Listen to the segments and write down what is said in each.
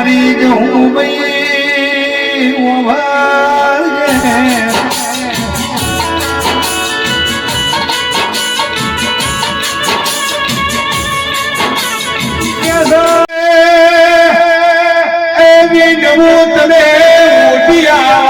મારી જ હું ભાઈ નવું તને મોટિયા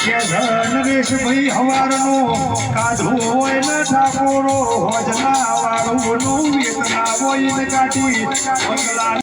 ભાઈ હવારનો. કાઢો હોય ને ઠાકોરો હોજના વાળું વેતના હોય ને કાઢી